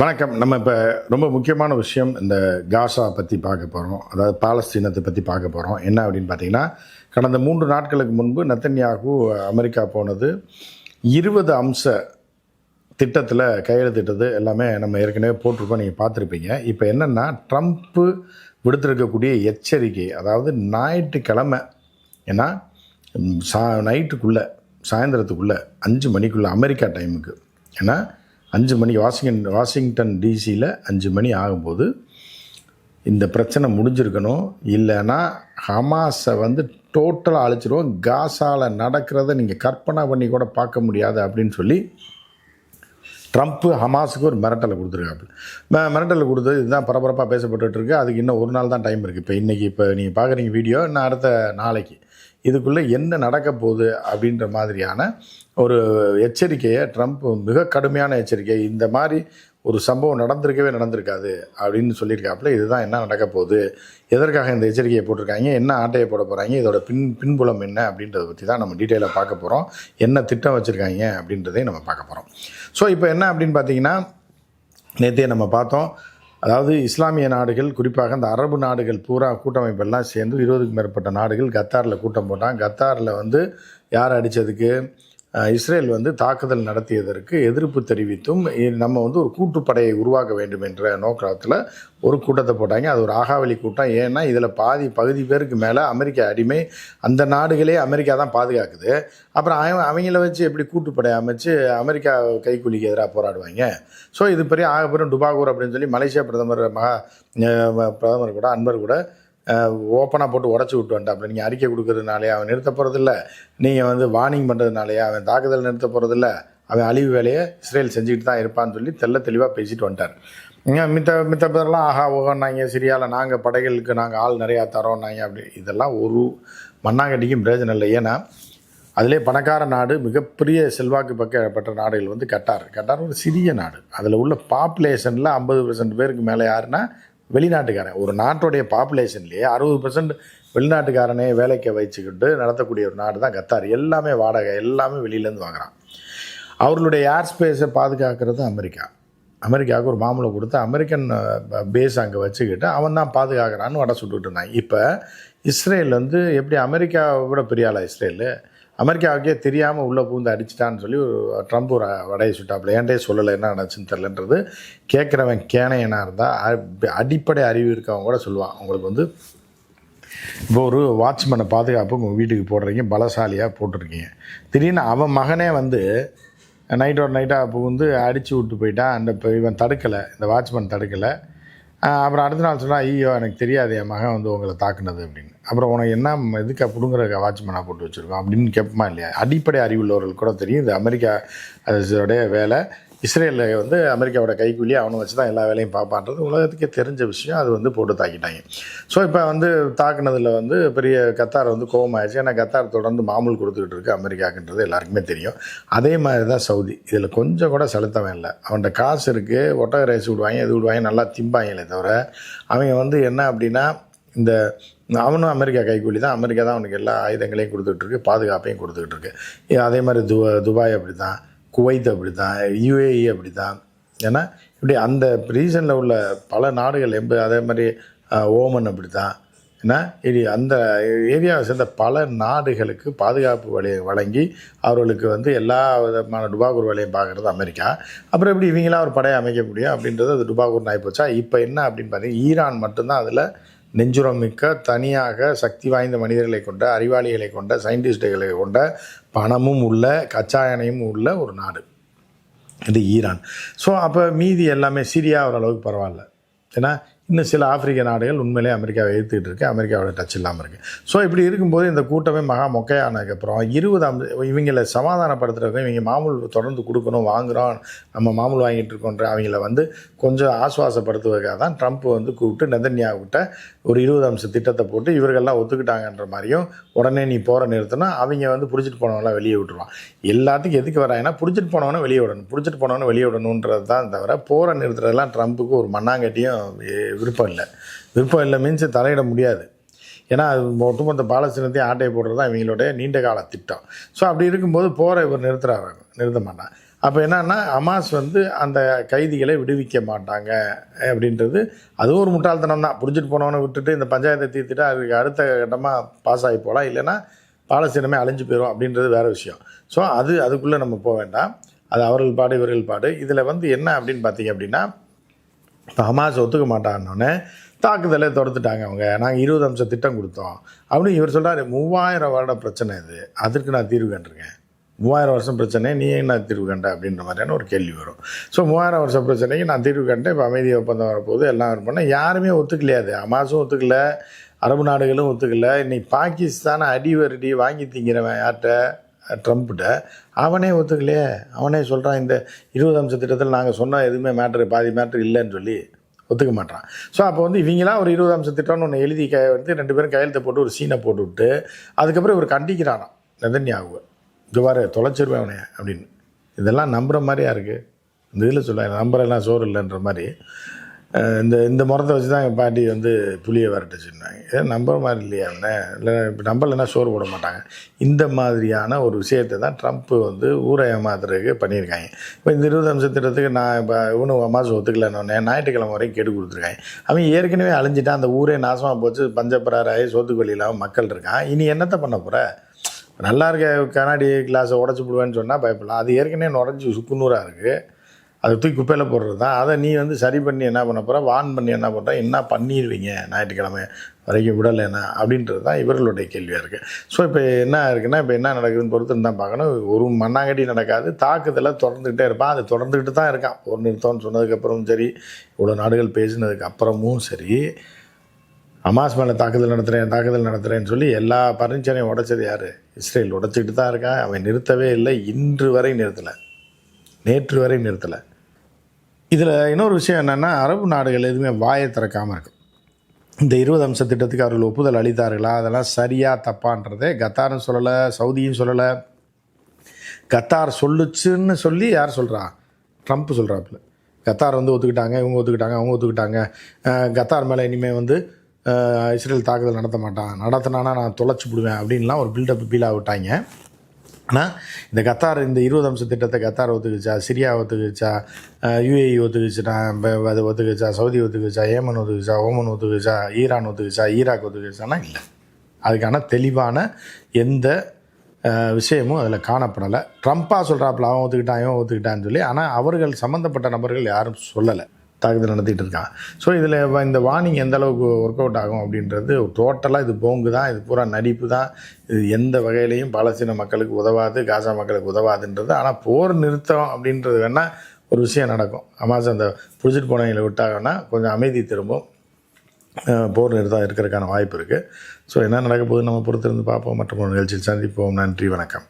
வணக்கம். நம்ம இப்போ ரொம்ப முக்கியமான விஷயம் இந்த காசா பற்றி பார்க்க போகிறோம் அதாவது பாலஸ்தீனத்தை பற்றி பார்க்க போகிறோம் என்ன அப்படின்னு பார்த்தீங்கன்னா கடந்த மூன்று நாட்களுக்கு முன்பு நத்தன்யாகு அமெரிக்கா போனது இருபது அம்ச திட்டத்தில் கையெழுத்திட்டது. எல்லாமே நம்ம ஏற்கனவே போட்டிருக்கோம். நீங்கள் பார்த்துருப்பீங்க. இப்போ என்னென்னா ட்ரம்ப்பு விடுத்திருக்கக்கூடிய எச்சரிக்கை அதாவது ஞாயிற்றுக்கிழமை ஏன்னா சா நைட்டுக்குள்ளே சாயந்தரத்துக்குள்ளே அஞ்சு மணிக்குள்ளே அமெரிக்கா டைமுக்கு ஏன்னா அஞ்சு மணி வாஷிங்டன் வாஷிங்டன் டிசியில் அஞ்சு மணி ஆகும்போது இந்த பிரச்சனை முடிஞ்சிருக்கணும். இல்லைன்னா ஹமாஸை வந்து டோட்டலாக அழிச்சிருவோம். காசாவில் நடக்கிறத நீங்கள் கற்பனை பண்ணி கூட பார்க்க முடியாது அப்படின்னு சொல்லி ட்ரம்ப்பு ஹமாஸுக்கு ஒரு மிரட்டலை கொடுத்துருக்காப்புல. ம மிரட்டலை கொடுத்தது இதுதான் பரபரப்பாக பேசப்பட்டுருக்கு அதுக்கு இன்னும் ஒரு நாள் தான் டைம் இருக்குது இப்போ இன்றைக்கி இப்போ நீங்கள் பார்க்குறீங்க வீடியோ இன்னும் அடுத்த நாளைக்கு. இதுக்குள்ளே என்ன நடக்க போகுது அப்படின்ற மாதிரியான ஒரு எச்சரிக்கையை ட்ரம்ப் மிக கடுமையான எச்சரிக்கை இந்த மாதிரி ஒரு சம்பவம் நடந்திருக்கவே நடந்திருக்காது அப்படின்னு சொல்லியிருக்காப்புல இதுதான் என்ன நடக்க போகுது எதற்காக இந்த எச்சரிக்கையை போட்டிருக்காங்க என்ன ஆட்டையை போட போகிறாங்க இதோட பின் பின்புலம் என்ன அப்படின்றத பற்றி தான் நம்ம டீட்டெயிலாக பார்க்க போகிறோம் என்ன திட்டம் வச்சுருக்காங்க அப்படின்றதையும் நம்ம பார்க்க போகிறோம் ஸோ இப்போ என்ன அப்படின்னு பார்த்தீங்கன்னா நேற்றே நம்ம பார்த்தோம் அதாவது இஸ்லாமிய நாடுகள் குறிப்பாக அந்த அரபு நாடுகள் பூரா கூட்டமைப்பெல்லாம் சேர்ந்து இருபதுக்கும் மேற்பட்ட நாடுகள் கத்தாரில் கூட்டம் போட்டாங்க. கத்தாரில் வந்து யார் அடித்ததுக்கு இஸ்ரேல் வந்து தாக்குதல் நடத்தியதற்கு எதிர்ப்பு தெரிவித்தும் நம்ம வந்து ஒரு கூட்டுப்படையை உருவாக்க வேண்டும் என்ற நோக்கத்தில் ஒரு கூட்டத்தை போட்டாங்க. அது ஒரு ஆகாவலி கூட்டம். ஏன்னா இதில் பாதி பகுதி பேருக்கு மேலே அமெரிக்க அடிமை அந்த நாடுகளே அமெரிக்கா தான் பாதுகாக்குது. அப்புறம் அவன் அவங்கள வச்சு எப்படி கூட்டுப்படை அமைச்சு அமெரிக்கா கைக்கூலிக்கு எதிராக போராடுவாங்க? ஸோ இது பெரிய ஆகப்பெரும் டுபாகூர் அப்படின்னு சொல்லி மலேசியா பிரதமர் மகா பிரதமர் கூட அன்பர் கூட ஓப்பனாக போட்டு உடச்சி விட்டு வந்துட்டாப்புல. நீங்கள் அறிக்கை கொடுக்கறதுனாலே அவன் நிறுத்த போகிறதில்ல நீங்கள் வந்து வார்னிங் பண்ணுறதுனாலே அவன் தாக்குதல் நிறுத்த போகிறதில்ல அவன் அழிவு வேலையை இஸ்ரேல் செஞ்சுக்கிட்டு தான் இருப்பான்னு சொல்லி தெள்ள தெளிவாக பேசிட்டு வந்துட்டார். மித்த மித்த பேர்லாம் ஆஹா ஓகோன்னாங்க சிரியாவில் நாங்கள் படைகளுக்கு நாங்கள் ஆள் நிறையா தரோன்னாங்க அப்படி. இதெல்லாம் ஒரு மண்ணாங்கட்டிக்கும் பிரயோஜனம் இல்லை. ஏன்னா அதிலே பணக்கார நாடு மிகப்பெரிய செல்வாக்கு பக்க பெற்ற நாடுகள் வந்து கட்டார். கட்டார் ஒரு சிறிய நாடு. அதில் உள்ள பாப்புலேஷனில் ஐம்பது பர்சன்ட் பேருக்கு மேலே யாருன்னா வெளிநாட்டுக்காரன். ஒரு நாட்டுடைய பாப்புலேஷன்லேயே அறுபது பெர்சன்ட் வெளிநாட்டுக்காரனே வேலைக்கு வச்சுக்கிட்டு நடத்தக்கூடிய ஒரு நாடு தான் கத்தார். எல்லாமே வாடகை எல்லாமே வெளியிலேருந்து வாங்குறான். அவர்களுடைய ஏர் ஸ்பேஸை பாதுகாக்கிறது அமெரிக்கா. அமெரிக்காவுக்கு ஒரு மாமூலை கொடுத்து அமெரிக்கன் பேஸ் அங்கே வச்சுக்கிட்டு அவன் தான் பாதுகாக்கிறான்னு வடை சுட்டுக்கிட்டு இருந்தான். இப்போ இஸ்ரேல் வந்து எப்படி அமெரிக்காவை விட பெரிய ஆளா அமெரிக்காவுக்கே தெரியாமல் உள்ளே பூந்து அடிச்சிட்டான்னு சொல்லி ஒரு ட்ரம்ப் ஒரு வடையை சுட்டாப்புல. ஏன்டே சொல்லலை? என்ன நடந்துச்சுன்னு தெரிலன்றது கேட்குறவன் கேனையனாக இருந்தால் அடிப்படை அறிவு இருக்கவங்க கூட சொல்லுவான். உங்களுக்கு வந்து இப்போ ஒரு வாட்ச்மேனை பாதுகாப்பு உங்கள் வீட்டுக்கு போடுறீங்க பலசாலியாக போட்டிருக்கீங்க. திடீர்னு அவன் மகனே வந்து நைட்டோட நைட்டாக புகுந்து அடித்து விட்டு போயிட்டான். அந்த இப்போ இவன் தடுக்கலை. இந்த வாட்ச்மேன் தடுக்கலை. அப்புறம் அடுத்த நாள் சொன்னால் ஐயோ எனக்கு தெரியாது என் மகன் வந்து உங்களை தாக்குனது அப்படின்னு. அப்புறம் உனக்கு என்ன எதுக்கு பிடுங்குற வாட்ச்மேனாக போட்டு வச்சுருக்கோம் அப்படின்னு கேட்போமா இல்லையா? அடிப்படை அறிவுள்ளவர்கள் கூட தெரியும். இது அமெரிக்கா அதோடைய வேலை. இஸ்ரேலில் வந்து அமெரிக்காவோட கைக்குள்ளேயே அவனை வச்சு தான் எல்லா வேலையும் பார்ப்பான்றது. உலகத்துக்கே தெரிஞ்ச விஷயம் அது வந்து போட்டு தாக்கிட்டாங்க. ஸோ இப்போ வந்து தாக்குனதில் வந்து பெரிய கத்தார் வந்து கோபமாயிடுச்சு ஏன்னா கத்தார் தொடர்ந்து மாமூல் கொடுத்துக்கிட்டு இருக்கு அமெரிக்காக்குன்றது எல்லாருக்குமே தெரியும். அதே மாதிரி தான் சவுதி. இதில் கொஞ்சம் கூட செலுத்தவன் இல்லை. அவன்கிட்ட காசு இருக்குது ஒட்டக ரைஸ் விடுவாங்க இது விடுவாங்க நல்லா திம்பாங்களே தவிர அவங்க வந்து என்ன அப்படின்னா இந்த அவனும் அமெரிக்கா கைக்கூலி தான். அமெரிக்கா தான் அவனுக்கு எல்லா ஆயுதங்களையும் கொடுத்துட்ருக்கு பாதுகாப்பையும் கொடுத்துக்கிட்டு இருக்கு அதே மாதிரி து துபாய் அப்படி தான் குவைத் அப்படி தான் யுஏஇ அப்படி தான் ஏன்னா இப்படி அந்த ரீசனில் உள்ள பல நாடுகள் எம்ப அதே மாதிரி ஓமன் அப்படி தான் ஏன்னா இது அந்த ஏரியாவை சேர்ந்த பல நாடுகளுக்கு பாதுகாப்பு வழி வழங்கி அவர்களுக்கு வந்து எல்லா விதமான டுபாகூர் வேலையும் பார்க்குறது அமெரிக்கா. அப்புறம் எப்படி இவங்களாம் ஒரு படையை அமைக்க முடியும் அப்படின்றது அது டுபாகூர் நாய் போச்சா இப்போ என்ன அப்படின்னு பார்த்தீங்கன்னா ஈரான் மட்டும்தான் அதில் நெஞ்சுரம் மிக்க தனியாக சக்தி வாய்ந்த மனிதர்களை கொண்ட அறிவாளிகளை கொண்ட சயின்டிஸ்டுகளை கொண்ட பணமும் உள்ள கச்சா எண்ணெயும் உள்ள ஒரு நாடு. இது ஈரான். ஸோ அப்போ மீதி எல்லாமே சிரியா ஓரளவுக்கு பரவாயில்ல. ஏன்னா இன்னும் சில ஆப்பிரிக்க நாடுகள் உண்மையிலே அமெரிக்காவை எழுத்துக்கிட்டு இருக்கு அமெரிக்காவோட டச் இல்லாமல் இருக்குது ஸோ இப்படி இருக்கும்போது இந்த கூட்டமே மகா மொக்கையானதுக்கப்புறம் இருபதாம் இவங்களை சமாதானப்படுத்துறதுக்கும் இவங்க மாமூல் தொடர்ந்து கொடுக்கணும் வாங்குகிறோம் நம்ம மாமூல் வாங்கிட்டு இருக்கோன்ற அவங்கள வந்து கொஞ்சம் ஆசுவாசப்படுத்துவதற்காக தான் ட்ரம்ப் வந்து கூப்பிட்டு நெதன்யாவுக்கிட்ட ஒரு இருபது அம்ச திட்டத்தை போட்டு இவர்கள்லாம் ஒத்துக்கிட்டாங்கன்ற மாதிரியும் உடனே நீ போகிற நிறுத்தினா அவங்க வந்து பிடிச்சிட்டு போனவங்களாம் வெளியே விட்டுருவான். எல்லாத்துக்கும் எதுக்கு வராங்கன்னா பிடிச்சிட்டு போனவனே வெளியே விடணும். பிடிச்சிட்டு போனவனை வெளியே விடணுன்றது தான் தவிர போகிற நிறுத்துறதெல்லாம் ட்ரம்ப்புக்கு ஒரு மண்ணாங்கட்டியும் விருப்பம் இல்லை. விருப்பம் இல்லை மீன்ஸ் தலையிட முடியாது. ஏன்னா அது ஒட்டுமொத்த பாலஸ்தீனத்தையும் ஆட்டையை போடுறது தான் இவங்களுடைய நீண்ட கால திட்டம். ஸோ அப்படி இருக்கும்போது போகிற இவர் நிறுத்துறாரு நிறுத்த மாட்டான் அப்போ என்னன்னா அமாஸ் வந்து அந்த கைதிகளை விடுவிக்க மாட்டாங்க அப்படின்றது அதுவும் ஒரு முட்டாள்தனம் தான். புரிஞ்சுட்டு போனவனை விட்டுட்டு இந்த பஞ்சாயத்தை தீர்த்துட்டு அதுக்கு அடுத்த கட்டமாக பாஸ் ஆகி போகலாம் இல்லைன்னா பாலஸ்தீனமே அழிஞ்சு போயிடும் அப்படின்றது வேறு விஷயம். ஸோ அது அதுக்குள்ளே நம்ம போக வேண்டாம். அது அவர்கள் பாடு இவர்கள் பாடு. இதில் வந்து என்ன அப்படின்னு பார்த்தீங்க அப்படின்னா ஹமாஸ் ஒத்துக்க மாட்டான்னொன்னே தாக்குதலை தொடுத்துட்டாங்க அவங்க. நாங்கள் இருபது அம்சம் திட்டம் கொடுத்தோம். அப்படின்னு இவர் சொல்கிறாரு மூவாயிரம் வருட பிரச்சனை இது. அதற்கு நான் தீர்வு கண்டிருக்கேன். மூவாயிரம் வருஷம் பிரச்சனை நீ என்ன தீர்வு கண்ட? அப்படின்ற மாதிரியான ஒரு கேள்வி வரும். ஸோ மூவாயிரம் வருஷம் பிரச்சனைக்கு நான் தீர்வு கண்டேன். இப்போ அமைதி ஒப்பந்தம் வரப்போகுது. எல்லாம் பண்ணேன் யாருமே ஒத்துக்கலையாது அமாசும் ஒத்துக்கல. அரபு நாடுகளும் ஒத்துக்கல. இன்னைக்கு பாகிஸ்தானை அடி வருடி வாங்கி திங்கிறவன் யார்கிட்ட? ட்ரம்ப்கிட்ட அவனே ஒத்துக்கலையே. அவனே சொல்கிறான் இந்த இருபது அம்ச திட்டத்தில் நாங்கள் சொன்னால் எதுவுமே மேட்ரு பாதி மேட்ரு இல்லைன்னு சொல்லி ஒத்துக்க மாட்டான். ஸோ அப்போ வந்து இவங்களாம் ஒரு இருபது அம்ச திட்டம்னு ஒன்று எழுதி க வந்து ரெண்டு பேரும் கையெழுத்தை போட்டு ஒரு சீனை போட்டு விட்டு அதுக்கப்புறம் இவர் கண்டிக்கிறானாம் நெதன்யாகுவை. இதுவாரு தொலைச்சிருவேன் அவனே அப்படின்னு. இதெல்லாம் நம்புகிற மாதிரியா இருக்குது இந்த இதில் சொல்ல நம்புறெல்லாம் சோறு இல்லைன்ற மாதிரி. இந்த இந்த முறத்தை வச்சு தான் எங்கள் பாட்டி வந்து புளியை வரட்டு சொன்னாங்க ஏதோ நம்புற மாதிரி இல்லையா இல்லை இப்போ நம்பலைன்னா சோறு போட மாட்டாங்க. இந்த மாதிரியான ஒரு விஷயத்தை தான் ட்ரம்ப் வந்து ஊரை ஏமாத்துறதுக்கு பண்ணியிருக்காங்க. இப்போ இந்த இருபது அம்ச திட்டத்துக்கு நான் இப்போ இவனு மாதம் ஒத்துக்கலன்னு ஞாயிற்றுக்கிழமை வரைக்கும் கெடு கொடுத்துருக்காங்க. அவன் ஏற்கனவே அழிஞ்சிட்டான். அந்த ஊரே நாசமாக போச்சு. பஞ்சப்பராராயி சோத்துக்கொல்லி இல்லாமல் மக்கள் இருக்கான். இனி என்னத்தை பண்ண போகிற நல்லா இருக்க கண்ணாடி கிளாஸை உடச்சி விடுவேன்னு சொன்னால் பயப்படலாம். அது ஏற்கனவே உடஞ்சி சுக்குநூறாக இருக்குது அதை தூக்கி குப்பையில் போடுறது தான். அதை நீ வந்து சரி பண்ணி என்ன பண்ண போகிற வான் பண்ணி என்ன பண்ணுற என்ன பண்ணிடுவீங்க ஞாயிற்றுக்கிழமை வரைக்கும் விடலைன்னா அப்படின்றது தான் இவர்களுடைய கேள்வியாக இருக்குது ஸோ இப்போ என்ன இருக்குன்னா இப்போ என்ன நடக்குதுன்னு பொறுத்து தான் பார்க்கணும். ஒரு மண்ணாங்கடி நடக்காது. தாக்குதலை தொடர்ந்துக்கிட்டே இருப்பான். அது தொடர்ந்துக்கிட்டு தான் இருக்கான். ஒரு நிறுத்தம்னு சொன்னதுக்கப்புறமும் சரி இவ்வளோ நாடுகள் பேசினதுக்கு அப்புறமும் சரி ஹமாஸ் மேலே தாக்குதல் நடத்துகிறேன் தாக்குதல் நடத்துகிறேன்னு சொல்லி எல்லா பர்னிச்சரையும் உடைச்சது யார்? இஸ்ரேல் உடைச்சிக்கிட்டு தான் இருக்கான். அவன் நிறுத்தவே இல்லை. இன்று வரை நிறுத்தலை. நேற்று வரை நிறுத்தலை. இதில் இன்னொரு விஷயம் என்னென்னா அரபு நாடுகள் எதுவுமே வாயை திறக்காமல் இருக்கு. இந்த இருபது அம்ச திட்டத்துக்கு அவர்கள் ஒப்புதல் அளித்தார்களா? அதெல்லாம் சரியாக தப்பான்றதே கத்தாரும் சொல்லலை சவுதியும் சொல்லலை. கத்தார் சொல்லுச்சுன்னு சொல்லி யார் சொல்கிறா ட்ரம்ப் சொல்கிறாப்புல கத்தார் வந்து ஒத்துக்கிட்டாங்க இவங்க ஒத்துக்கிட்டாங்க அவங்க ஒத்துக்கிட்டாங்க. கத்தார் மேலே இனிமேல் வந்து இஸ்ரேல் தாக்குதல் நடத்த மாட்டான். நடத்தினானா நான் தொலைச்சி விடுவேன் அப்படின்லாம் ஒரு பில்டப் பீலாக விட்டாங்க. ஆனால் இந்த கத்தார் இந்த இருபது அம்ச திட்டத்தை கத்தார் ஒத்துக்குச்சா சிரியா ஒத்துக்குச்சா யுஏஇ ஒத்துக்குச்சுனா அது ஒத்துக்குச்சா சவுதி ஒத்துக்குச்சா ஏமன் ஒத்துக்குச்சா ஓமன் ஒத்துக்குச்சா ஈரான் ஒத்துக்குச்சா ஈராக் ஒத்துக்குச்சானா இல்லை. அதுக்கான தெளிவான எந்த விஷயமும் அதில் காணப்படலை. ட்ரம்ப்பாக சொல்கிறாப்புல அவன் ஒத்துக்கிட்டான் இவன் ஒத்துக்கிட்டான்னு சொல்லி ஆனால் அவர்கள் சம்மந்தப்பட்ட நபர்கள் யாரும் சொல்லலை. தாக்குதல் நடத்திட்டு இருக்கான் ஸோ இதில் இந்த வார்னிங் எந்த அளவுக்கு ஒர்க் அவுட் ஆகும் அப்படின்றது டோட்டலாக இது போங்கு தான். இது பூரா நடிப்பு தான். இது எந்த வகையிலையும் பாலஸ்தீன மக்களுக்கு உதவாது காசா மக்களுக்கு உதவாதுன்றது. ஆனால் போர் நிறுத்தம் அப்படின்றது வேணால் ஒரு விஷயம் நடக்கும். அமாஸ் அந்த புடிச்சிட்டு போனவங்களை விட்டாங்கன்னா கொஞ்சம் அமைதி திரும்பும். போர் நிறுத்தம் இருக்கிறதுக்கான வாய்ப்பு இருக்குது ஸோ என்ன நடக்க போகுது நம்ம பொறுத்திருந்து பார்ப்போம். மற்றும் நிகழ்ச்சியில் சந்திப்போம். நன்றி வணக்கம்.